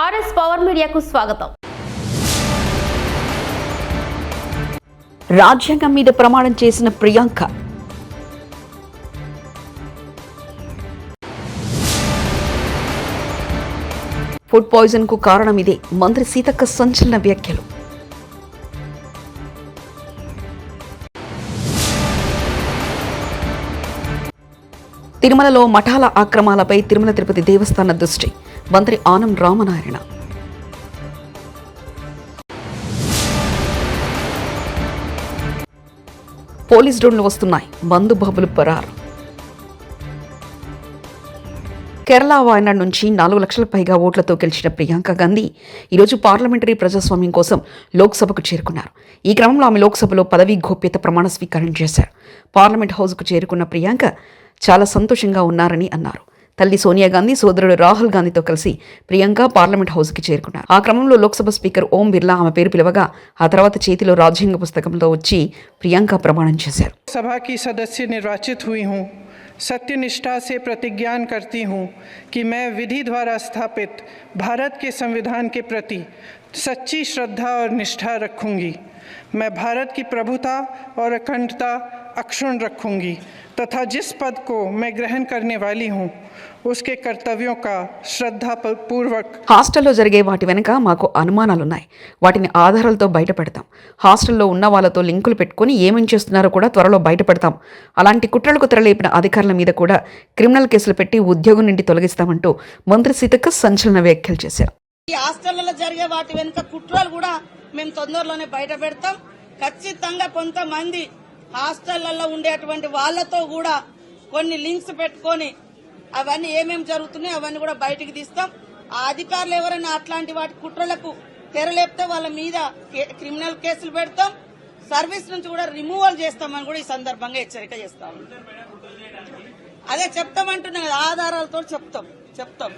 RS power మీడియాకు స్వాగతం. రాజ్యాంగం మీద ప్రమాణం చేసిన ప్రియాంక. ఫుడ్ పాయిజన్కు కారణం ఇదే మంత్రి సీతక్క సంచలన వ్యాఖ్యలు. తిరుమలలో మఠాల ఆక్రమాలపై తిరుమల తిరుపతి దేవస్థాన దృష్టి. మంత్రి ఆనం రామనారాయణ. పోలీస్ డ్రోన్లు వస్తున్నాయి. మందు బాబులు పరారు. కేరళ వాయనాడ్ నుంచి నాలుగు లక్షల పైగా ఓట్లతో గెలిచిన ప్రియాంక గాంధీ ఈరోజు పార్లమెంటరీ ప్రజాస్వామ్యం కోసం లోక్సభకు చేరుకున్నారు. ఈ క్రమంలో ఆమె లోక్సభలో పదవీ గోప్యత ప్రమాణ స్వీకారం చేశారు. పార్లమెంట్ హౌస్కు చేరుకున్న ప్రియాంక చాలా సంతోషంగా ఉన్నారని అన్నారు. తల్లి సోనియా గాంధీ సోదరుడు రాహుల్ గాంధీతో కలిసి ప్రియాంక పార్లమెంట్ హౌస్కి చేరుకున్నారు ఆ క్రమంలో లోక్సభ స్పీకర్ ఓం బిర్లా ఆమె పేరు పిలవగా ఆ తర్వాత చేతిలో రాజ్యాంగ పుస్తకంతో వచ్చి ప్రియాంక ప్రమాణం చేశారు सभा की सदस्य निर्वाचित हुई हूँ सत्यनिष्ठा से प्रतिज्ञान करती हूँ कि मैं विधि द्वारा स्थापित भारत के संविधान के प्रति सच्ची श्रद्धा और निष्ठा रखूंगी मैं भारत की प्रभुता और अखंडता अक्षुण रखूंगी तथा जिस पद को मैं ग्रहण करने वाली हूँ उसके कर्तव्यों का श्रद्धा पूर्वक హాస్టల్లో జరిగే వాటి వెనుక మాకు అనుమానాలున్నాయి వాటిని ఆధారాలతో బయటపెడతాం హాస్టల్లో ఉన్న వాళ్ళతో లింకులు పెట్టుకుని ఏమేం చేస్తున్నారో కూడా త్వరలో బయటపెడతాం అలాంటి కుట్రలకు తెరలేపిన అధికారుల మీద కూడా క్రిమినల్ కేసులు పెట్టి ఉద్యోగం నుండి తొలగిస్తామంటూ మంత్రి సీతక్క సంచలన వ్యాఖ్యలు చేశారు ఈ హాస్టళ్లలో జరిగే వాటి వెనుక కుట్రలు కూడా మేము తొందరలోనే బయట పెడతాం ఖచ్చితంగా కొంతమంది హాస్టళ్ళలో ఉండేటువంటి వాళ్ళతో కూడా కొన్ని లింక్స్ పెట్టుకొని అవన్నీ ఏమేమి జరుగుతున్నాయి అవన్నీ కూడా బయటికి తీస్తాం. ఆ అధికారులు ఎవరైనా అట్లాంటి వాటి కుట్రలకు తెరలేపితే వాళ్ళ మీద కే- క్రిమినల్ కేసులు పెడతాం. సర్వీస్ నుంచి కూడా రిమూవల్ చేస్తామని కూడా ఈ సందర్భంగా హెచ్చరిక చేస్తాం అదే చెప్తామంటున్నాం కదా ఆధారాలతో చెప్తాం చెప్తాం.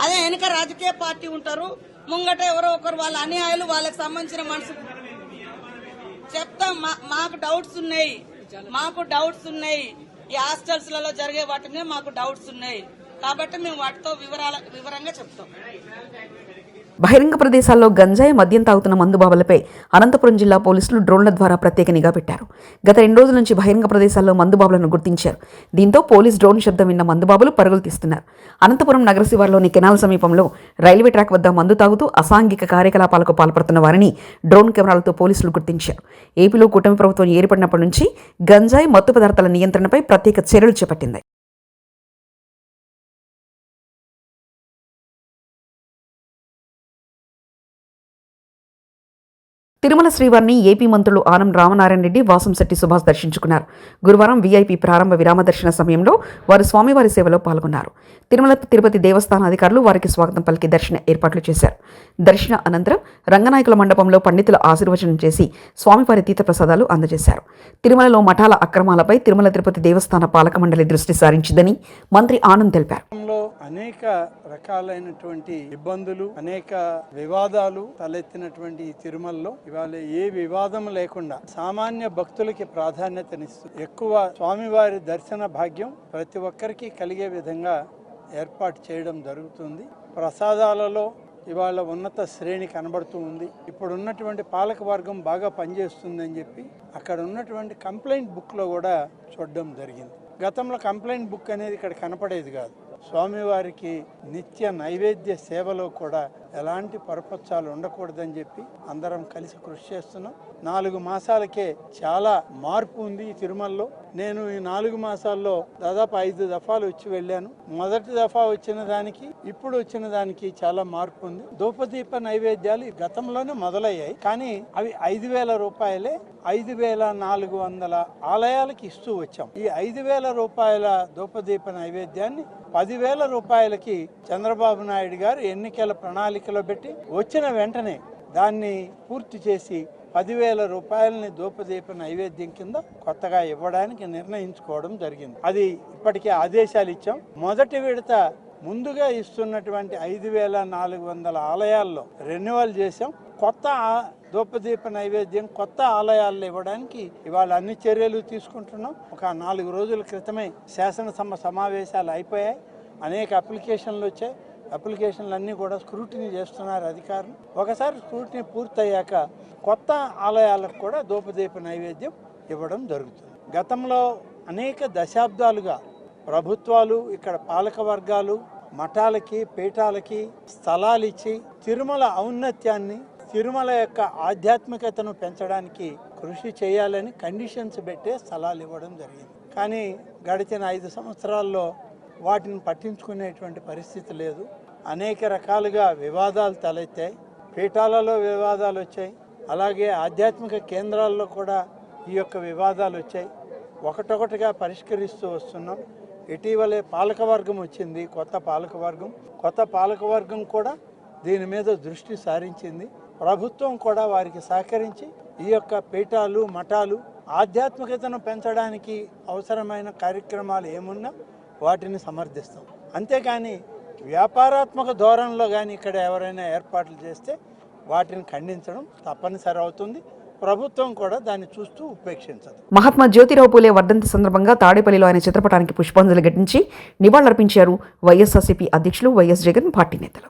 అదే వెనక రాజకీయ పార్టీ ఉంటారు. ముంగట ఎవరో ఒకరు వాళ్ళ అన్యాయాలు వాళ్ళకి సంబంధించిన మనసు చెప్తాం మా- మాకు డౌట్స్ ఉన్నాయి. మాకు డౌట్స్ ఉన్నాయి. ఈ హాస్టల్స్లలో జరిగే వాటి మీద మాకు డౌట్స్ ఉన్నాయి. కాబట్టి మేము వాటితో వివరాల వివరంగా చెప్తాం. బహిరంగ ప్రదేశాల్లో గంజాయి మద్యం తాగుతున్న మందుబాబులపై అనంతపురం జిల్లా పోలీసులు డ్రోన్ల ద్వారా ప్రత్యేక నిఘా పెట్టారు. గత రెండు రోజుల నుంచి బహిరంగ ప్రదేశాల్లో మందుబాబులను గుర్తించారు. దీంతో పోలీస్ డ్రోన్ శబ్దం విన్న మందుబాబులు పరుగులు తీస్తున్నారు. అనంతపురం నగర శివార్లోని కెనాల్ సమీపంలో రైల్వే ట్రాక్ వద్ద మందు తాగుతూ అసాంఘిక కార్యకలాపాలకు పాల్పడుతున్న వారిని డ్రోన్ కెమెరాలతో పోలీసులు గుర్తించారు. ఏపీలో కూటమి ప్రభుత్వం ఏర్పడినప్పటి నుంచి గంజాయి మత్తు పదార్థాల నియంత్రణపై ప్రత్యేక చర్యలు చేపట్టింది. తిరుమల శ్రీవారిని ఏపీ మంత్రులు ఆనం రామనారాయణ రెడ్డి వాసంశెట్టి సుభాష్ దర్శించుకున్నారు. గురువారం వీఐపీ ప్రారంభ విరామ దర్శన సమయంలో వారు స్వామివారి సేవలో పాల్గొన్నారు. తిరుమల తిరుపతి దేవస్థాన అధికారులు వారికి స్వాగతం పలికి దర్శన ఏర్పాట్లు చేశారు. దర్శన అనంతరం రంగనాయకుల మండపంలో పండితుల ఆశీర్వచనం చేసి స్వామివారి తీర్థప్రసాదాలు అందజేశారు. తిరుమలలో మఠాల అక్రమాలపై తిరుమల తిరుపతి దేవస్థాన పాలక మండలి దృష్టి సారించిందని మంత్రి ఆనంద్ తెలిపారు. అనేక రకాలైనటువంటి ఇబ్బందులు అనేక వివాదాలు తలెత్తినటువంటి ఈ తిరుమలలో ఇవాళ ఏ వివాదం లేకుండా సామాన్య భక్తులకి ప్రాధాన్యతనిస్తూ ఎక్కువ స్వామివారి దర్శన భాగ్యం ప్రతి ఒక్కరికి కలిగే విధంగా ఏర్పాటు చేయడం జరుగుతుంది. ప్రసాదాలలో ఇవాళ ఉన్నత శ్రేణి కనబడుతూ ఉంది. ఇప్పుడు ఉన్నటువంటి పాలక వర్గం బాగా పనిచేస్తుందని చెప్పి అక్కడ ఉన్నటువంటి కంప్లైంట్ బుక్లో కూడా చూడడం జరిగింది. గతంలో కంప్లైంట్ బుక్ అనేది ఇక్కడ కనపడేది కాదు. స్వామివారికి నిత్య నైవేద్య సేవలో కూడా ఎలాంటి పరపచ్చాలు ఉండకూడదని చెప్పి అందరం కలిసి కృషి చేస్తున్నాం. నాలుగు మాసాలకే చాలా మార్పు ఉంది ఈ తిరుమలలో. నేను ఈ నాలుగు మాసాల్లో దాదాపు ఐదు దఫాలు వచ్చి వెళ్ళాను. మొదటి దఫా వచ్చిన దానికి ఇప్పుడు వచ్చిన దానికి చాలా మార్పు ఉంది. ధూపదీప నైవేద్యాలు గతంలోనే మొదలయ్యాయి. కానీ అవి ఐదు వేల రూపాయలే ఐదు వేల నాలుగు వందల ఆలయాలకి ఇస్తూ వచ్చాం. ఈ ఐదు వేల రూపాయల ధూపదీప నైవేద్యాన్ని పదివేల రూపాయలకి చంద్రబాబు నాయుడు గారు ఎన్నికల ప్రణాళిక ప్రణాళికలో పెట్టి వచ్చిన వెంటనే దాన్ని పూర్తి చేసి పదివేల రూపాయలని దూపదీప నైవేద్యం కింద కొత్తగా ఇవ్వడానికి నిర్ణయించుకోవడం జరిగింది. అది ఇప్పటికే ఆదేశాలు ఇచ్చాం. మొదటి విడత ముందుగా ఇస్తున్నటువంటి ఐదు వేల నాలుగు వందల ఆలయాల్లో రెన్యువల్ చేసాం కొత్త దూపదీప నైవేద్యం కొత్త ఆలయాల్లో ఇవ్వడానికి ఇవాళ అన్ని చర్యలు తీసుకుంటున్నాం. ఒక నాలుగు రోజుల క్రితమే శాసనసభ సమావేశాలు అయిపోయాయి. అనేక అప్లికేషన్లు వచ్చాయి. అప్లికేషన్లు అన్నీ కూడా స్క్రూటినీ చేస్తున్నారు అధికారులు. ఒకసారి స్క్రూటినీ పూర్తయ్యాక కొత్త ఆలయాలకు కూడా ధూపదీప నైవేద్యం ఇవ్వడం జరుగుతుంది. గతంలో అనేక దశాబ్దాలుగా ప్రభుత్వాలు ఇక్కడ పాలక వర్గాలు మఠాలకి పీఠాలకి స్థలాలు ఇచ్చి తిరుమల ఔన్నత్యాన్ని తిరుమల యొక్క ఆధ్యాత్మికతను పెంచడానికి కృషి చేయాలని కండిషన్స్ పెట్టే స్థలాలు ఇవ్వడం జరిగింది. కానీ గడిచిన ఐదు సంవత్సరాల్లో వాటిని పట్టించుకునేటువంటి పరిస్థితి లేదు. అనేక రకాలుగా వివాదాలు తలెత్తాయి. పీఠాలలో వివాదాలు వచ్చాయి. అలాగే ఆధ్యాత్మిక కేంద్రాల్లో కూడా ఈ యొక్క వివాదాలు వచ్చాయి. ఒకటొకటిగా పరిష్కరిస్తూ వస్తున్నాం. ఇటీవలే పాలకవర్గం వచ్చింది కొత్త పాలకవర్గం. కొత్త పాలకవర్గం కూడా దీని మీద దృష్టి సారించింది. ప్రభుత్వం కూడా వారికి సహకరించి ఈ యొక్క పీఠాలు మఠాలు ఆధ్యాత్మికతను పెంచడానికి అవసరమైన కార్యక్రమాలు ఏమున్నా వాటిని సమర్థిస్తాం. అంతేకాని వ్యాపారాత్మక ధోరణిలో కానీ ఇక్కడ ఎవరైనా ఏర్పాట్లు చేస్తే వాటిని ఖండించడం తప్పనిసరి అవుతుంది. ప్రభుత్వం కూడా దాన్ని చూస్తూ ఉపేక్షించదు. మహాత్మా జ్యోతిరావు పూలే వర్ధంతి సందర్భంగా తాడేపల్లిలో ఆయన చిత్రపటానికి పుష్పాంజలి ఘటించి నివాళులర్పించారు వైఎస్ఆర్సీపీ అధ్యక్షులు వైఎస్ జగన్ పార్టీ నేతలు.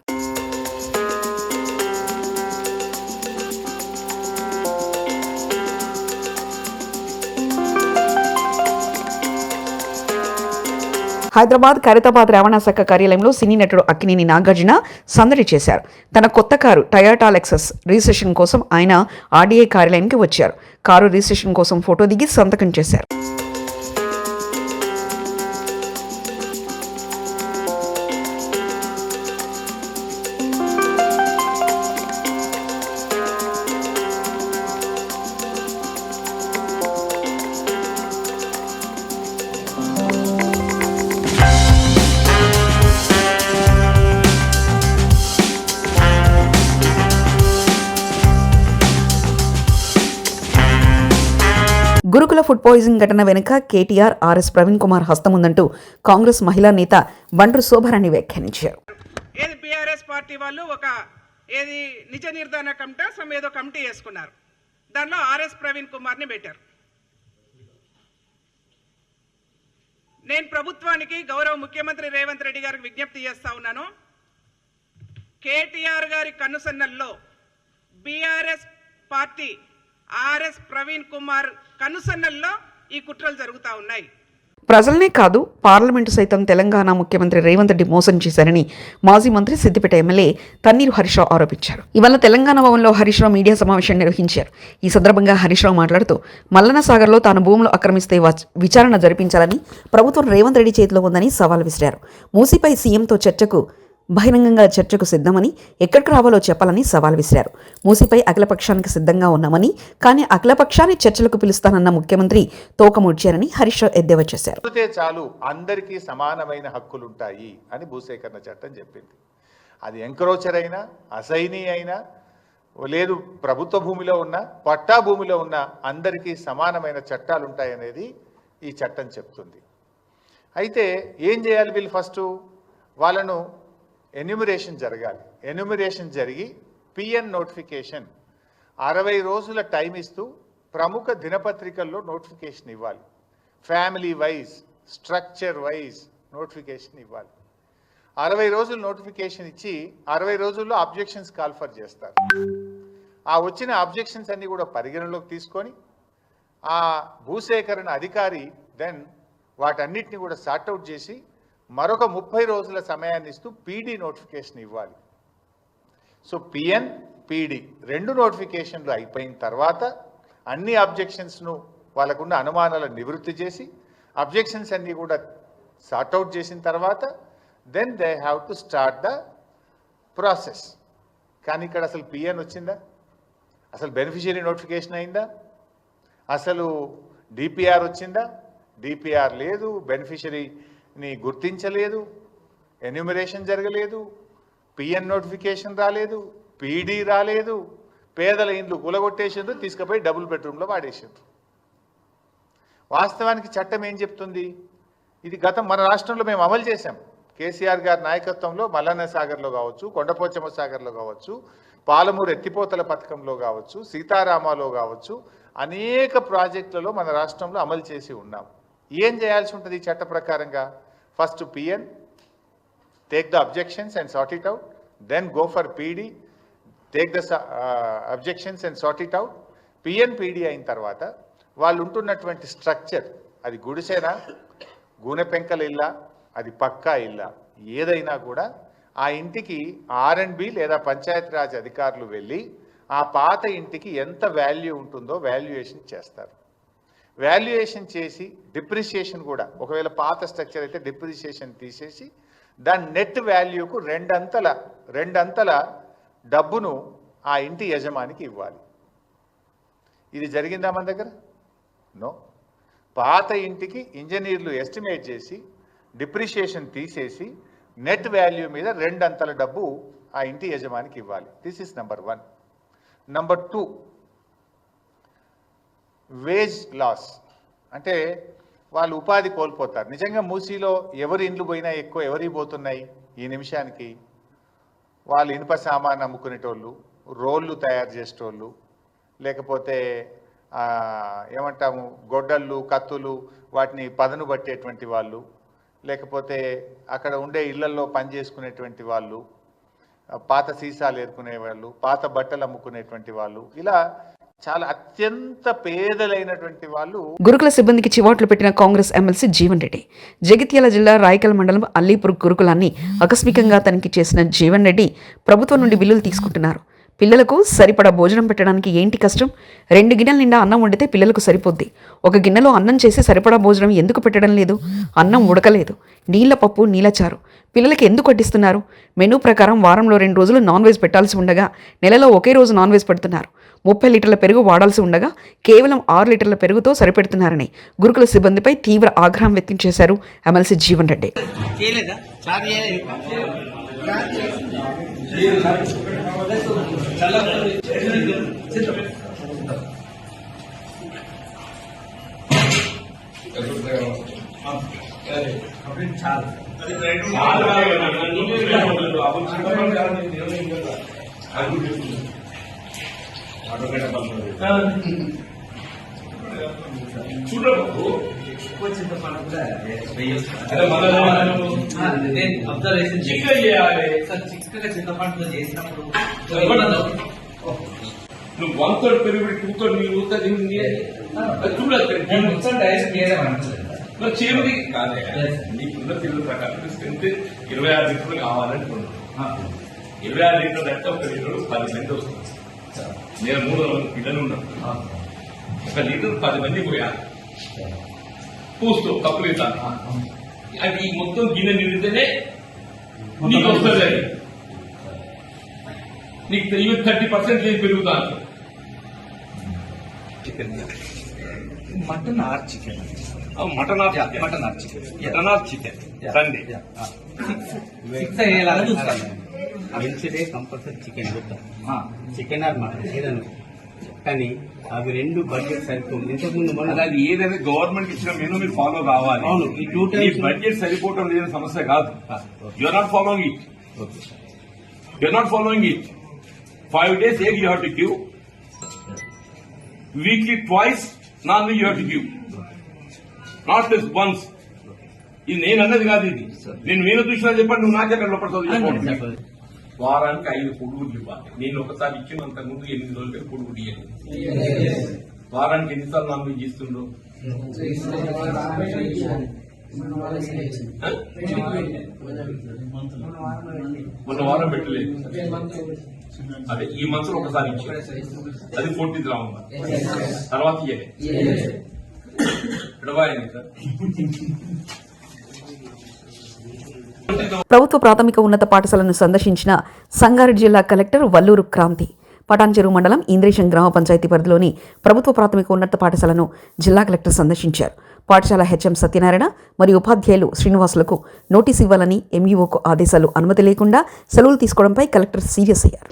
హైదరాబాద్ ఖైరతాబాద్ రవాణా శాఖ కార్యాలయంలో సినీ నటుడు అక్కినేని నాగార్జున సందడి చేశారు. తన కొత్త కారు టయోటా లెక్సస్ రిజిస్ట్రేషన్ కోసం ఆయన ఆర్డీఏ కార్యాలయానికి వచ్చారు. కారు రిజిస్ట్రేషన్ కోసం ఫోటో దిగి సంతకం చేశారు. గురుకుల ఫుడ్ పాయిజన్ ఘటన వెనుక కేటీఆర్ ఆర్ఎస్ ప్రవీణ్ కుమార్ హస్తం ఉందంటూ కాంగ్రెస్ మహిళా నేత బండ్రు శోభారాణి వ్యాఖ్యానించారు. ఏది బీఆర్ఎస్ పార్టీ వాళ్ళు ఒక ఏది నిజ నిర్ధారణ కమిటీ సమ్ ఏదో కమిటీ వేసుకున్నారు. దానిలో ఆర్ఎస్ ప్రవీణ్ కుమార్ని పెట్టారు. నేను ప్రభుత్వానికి గౌరవ ముఖ్యమంత్రి రేవంత్ రెడ్డి గారికి విజ్ఞప్తి చేస్తా ఉన్నాను. కేటీఆర్ గారి కనుసన్నల్లో BRS party RS Praveen Kumar కనుసన్నల్లో ఈ కుట్రలు జరుగుతూ ఉన్నాయి. ప్రజలనే కాదు పార్లమెంటు సైతం తెలంగాణ ముఖ్యమంత్రి రేవంత్ రెడ్డి మోసం చేశారని మాజీ మంత్రి సిద్దిపేట ఎమ్మెల్యే తన్నీరు హరీష్రావు ఆరోపించారు. ఇవాళ తెలంగాణ భవన్లో హరీష్రావు మీడియా సమావేశం నిర్వహించారు. ఈ సందర్భంగా హరీష్రావు మాట్లాడుతూ మల్లన సాగర్లో తాను భూములు ఆక్రమిస్తే విచారణ జరిపించాలని ప్రభుత్వం రేవంత్ రెడ్డి చేతిలో ఉందని సవాల్ విసిరారు. మూసీపై సీఎంతో చర్చకు బహిరంగంగా చర్చకు సిద్ధమని ఎక్కడికి రావాలో చెప్పాలని సవాల్ విసిరారు. మూసిపై అఖిలపక్షానికి సిద్ధంగా ఉన్నామని కానీ అఖిలపక్షాన్ని చర్చలకు పిలుస్తానన్న ముఖ్యమంత్రి తోకముడ్చారని హరీష్ రావు ఎద్దేవా చేశారు. చాలు అందరికీ సమానమైన హక్కులుంటాయి అని భూసేకరణ చట్టం చెప్పింది. అది ఎంక్రోచర్ అయినా అసైనీ అయినా లేదు ప్రభుత్వ భూమిలో ఉన్న పట్టా భూమిలో ఉన్న అందరికీ సమానమైన చట్టాలు ఉంటాయనేది ఈ చట్టం చెప్తుంది. అయితే ఏం చేయాలి వీళ్ళు ఫస్ట్? వాళ్ళను ఎన్యూమరేషన్ జరగాలి. ఎన్యూమరేషన్ జరిగి పిఎన్ నోటిఫికేషన్ అరవై రోజుల టైం ఇస్తూ ప్రముఖ దినపత్రికల్లో నోటిఫికేషన్ ఇవ్వాలి. Family wise structure wise notification ఇవ్వాలి. అరవై రోజులు నోటిఫికేషన్ ఇచ్చి అరవై రోజుల్లో అబ్జెక్షన్స్ కాల్ఫర్ చేస్తారు. ఆ వచ్చిన అబ్జెక్షన్స్ అన్నీ కూడా పరిగణలోకి తీసుకొని ఆ భూసేకరణ అధికారి దెన్ వాటన్నిటిని కూడా సార్ట్అవుట్ చేసి మరొక ముప్పై రోజుల సమయాన్ని ఇస్తూ పీడీ నోటిఫికేషన్ ఇవ్వాలి. సో పిఎన్ పీడీ రెండు నోటిఫికేషన్లు అయిపోయిన తర్వాత అన్ని అబ్జెక్షన్స్ను వాళ్ళకున్న అనుమానాలను నివృత్తి చేసి అబ్జెక్షన్స్ అన్నీ కూడా సార్ట్అవుట్ చేసిన తర్వాత then they have to start the process. కానీ ఇక్కడ అసలు పిఎన్ వచ్చిందా? అసలు బెనిఫిషియరీ నోటిఫికేషన్ అయిందా? అసలు డిపిఆర్ వచ్చిందా? డిపిఆర్ లేదు ని గుర్తించలేదు ఎన్యూమరేషన్ జరగలేదు పిఎన్ నోటిఫికేషన్ రాలేదు పీడీ రాలేదు పేదల ఇండ్లు కూలగొట్టేసిండ్రు తీసుకుపోయి డబుల్ బెడ్రూమ్లో వాడేసిండ్రు. వాస్తవానికి చట్టం ఏం చెప్తుంది? ఇది గతం మన రాష్ట్రంలో మేము అమలు చేశాం. కేసీఆర్ గారి నాయకత్వంలో మల్లన్న సాగర్లో కావచ్చు కొండపోచమ్మ సాగర్లో కావచ్చు పాలమూరు ఎత్తిపోతల పథకంలో కావచ్చు సీతారామాలో కావచ్చు అనేక ప్రాజెక్టులలో మన రాష్ట్రంలో అమలు చేసి ఉన్నాం. ఏం చేయాల్సి ఉంటుంది ఈ చట్ట ప్రకారంగా? First PN take the objections and sort it out, then go for PD, take the uh, objections and sort it out. PNPD అయిన తర్వాత వాళ్ళు ఉంటున్నటువంటి స్ట్రక్చర్ అది గుడిసెన? గూనె పెంకల ఇల్లా? అది పక్కా ఇల్లా? ఏదైనా కూడా ఆ ఇంటికి ఆర్ అండ్ బి లేదా పంచాయతీరాజ్ అధికారులు వెళ్ళి ఆ పాత ఇంటికి ఎంత వాల్యూ ఉంటుందో వాల్యుయేషన్ చేస్తారు. వాల్యుయేషన్ చేసి డిప్రిసియేషన్ కూడా ఒకవేళ పాత స్ట్రక్చర్ అయితే డిప్రిసియేషన్ తీసేసి దాని నెట్ వాల్యూకు రెండంతల రెండంతల డబ్బును ఆ ఇంటి యజమానికి ఇవ్వాలి. ఇది జరిగిందా మన దగ్గర? నో. పాత ఇంటికి ఇంజనీర్లు ఎస్టిమేట్ చేసి డిప్రిషియేషన్ తీసేసి నెట్ వాల్యూ మీద రెండంతల డబ్బు ఆ ఇంటి యజమానికి ఇవ్వాలి. This is number one number two wage loss అంటే వాళ్ళు ఉపాధి కోల్పోతారు. నిజంగా మూసీలో ఎవరి ఇండ్లు పోయినా ఎక్కువ ఎవరి పోతున్నాయి ఈ నిమిషానికి? వాళ్ళు ఇనుప సామాన్ అమ్ముకునేటోళ్ళు రోళ్ళు తయారు చేసేటోళ్ళు లేకపోతే ఏమంటాము గొడ్డళ్ళు కత్తులు వాటిని పదను పట్టేటువంటి వాళ్ళు లేకపోతే అక్కడ ఉండే ఇళ్ళల్లో పని చేసుకునేటువంటి వాళ్ళు పాత సీసాలు ఏరుకునే వాళ్ళు పాత బట్టలు అమ్ముకునేటువంటి వాళ్ళు ఇలా చాలా అత్యంత పేదలైనటువంటి వాళ్ళు గురుకుల సిబ్బందికి చివాట్లు పెట్టిన కాంగ్రెస్ ఎమ్మెల్సీ జీవన్ రెడ్డి. జగిత్యాల జిల్లా రాయకల్ మండలం అల్లీపూర్ గురుకులాన్ని ఆకస్మికంగా తనిఖీ చేసిన జీవన్ రెడ్డి ప్రభుత్వం నుండి బిల్లులు తీసుకుంటున్నారు. పిల్లలకు సరిపడా భోజనం పెట్టడానికి ఏంటి కష్టం? రెండు గిన్నెల నిండా అన్నం వండితే పిల్లలకు సరిపోద్ది. ఒక గిన్నెలో అన్నం చేసి సరిపడా భోజనం ఎందుకు పెట్టడం లేదు? అన్నం ఉడకలేదు. నీళ్ళ పప్పు నీళ్ళ చారు. పిల్లలకి ఎందుకు వడ్డిస్తున్నారు? మెనూ ప్రకారం వారంలో రెండు రోజులు నాన్ వెజ్ పెట్టాల్సి ఉండగా నెలలో ఒకే రోజు నాన్ వెజ్ పెడుతున్నారు. ముప్పై లీటర్ల పెరుగు వాడాల్సి ఉండగా కేవలం ఆరు లీటర్ల పెరుగుతో సరిపెడుతున్నారని గురుకుల సిబ్బందిపై తీవ్ర ఆగ్రహం వ్యక్తం చేశారు ఎమ్మెల్సీ జీవన్ రెడ్డి. చేయలేదా చార్ చేయలేదు అబ్జర్వేషన్ చిక్కగా చేయాలి. సార్ చిక్కగా చింతపండుతో చేసినప్పుడు నువ్వు? వన్ థర్డ్ పెరిగి టూ థర్డ్ మీరు ఊతా దీన్ని చూడాలి మొత్తం డైరెక్ట్ చేయడం అంటుంది మరి చేయమని కాదే. నీకున్న పిల్లల ప్రకారం స్ట్రెంత్ ఇరవై ఆరు లీటర్లు కావాలనుకున్నాను ఇరవై ఆరు లీటర్లు అంటే ఒక లీటర్ పది మంది వస్తుంది. నేను మూడు వందల పిల్లలు ఉన్నాను ఒక లీటర్ పది మంది పోయాలి పూస్తూ కప్పులు ఇస్తాను అది ఈ మొత్తం గిన్నె నిండితేనే నీకు వస్తుంది అది. నీకు ఈవెన్ థర్టీ పర్సెంట్ లేదు పెరుగుతాను mutton or chicken mutton half mutton or chicken mutton half chicken Sunday six అయ్యేలాగా చూస్తాను Wednesday compulsory chicken chicken or mutton ఏదన్నా కానీ అవి రెండు బడ్జెట్ సరిపోతుంది ఇంతకుముందు మన అది ఏదైనా గవర్నమెంట్ ఇచ్చిన మెనూ మీరు ఫాలో కావాలి. అవును, ఈ ఈ times- బడ్జెట్ సరిపోవటం లేని సమస్య కాదు. You're not following it you're not following it five days egg you have to give weekly twice non veg you have to give not just once ఇది నేను అన్నది కాదు ఇది. నేను నేను చూసినా చెప్పండి నువ్వు నాకెక్కడ లోపడుతుంది వారానికి ఐదు పొడుగులు ఇవ్వాలి. నేను ఒకసారి ఇచ్చినంత ముందు ఎనిమిది రోజులకి పొడుగు ఇయ్యాలి వారానికి ఎన్నిసార్లు నాన్ వెజ్ ఇస్తుండ్రు? మొన్న వారం పెట్టలేదు. అదే ఈ మంత్ ఒకసారి ఇచ్చారు అది ఫోర్టీ గ్రామ్ తర్వాత ఇయ్యలే. ఎడవాయండి సార్. ప్రభుత్వ ప్రాథమిక ఉన్నత పాఠశాలను సందర్శించిన సంగారెడ్డి జిల్లా కలెక్టర్ వల్లూరు క్రాంతి. పటాన్చెరు మండలం ఇంద్రేశం గ్రామ పంచాయతీ పరిధిలోని ప్రభుత్వ ప్రాథమిక ఉన్నత పాఠశాలను జిల్లా కలెక్టర్ సందర్శించారు. పాఠశాల హెచ్ఎం సత్యనారాయణ మరియు ఉపాధ్యాయులు శ్రీనివాసులకు నోటీస్ ఇవ్వాలని ఎంఈఓకు ఆదేశాలు అనుమతి లేకుండా సెలవులు తీసుకోవడంపై కలెక్టర్ సీరియస్ అయ్యారు.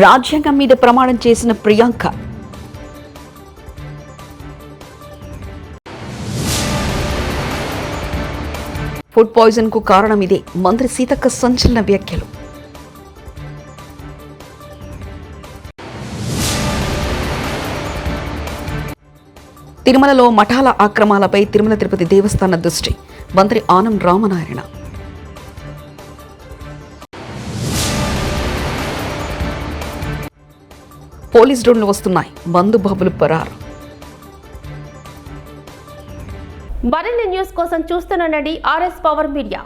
రాజ్యాంగం మీద ప్రమాణం చేసిన ప్రియాంక. ఫుడ్ పాయిజన్కు కారణం ఇదే మంత్రి సీతక్క సంచలన వ్యాఖ్యలు. తిరుమలలో మఠాల ఆక్రమాలపై తిరుమల తిరుపతి దేవస్థాన దృష్టి మంత్రి ఆనం రామనారాయణ. పోలీస్ డ్రోన్లు వస్తున్నాయి. మందుబాబులు పరారు. మరిన్ని న్యూస్ కోసం చూస్తుండండి ఆర్ఎస్ పవర్ మీడియా.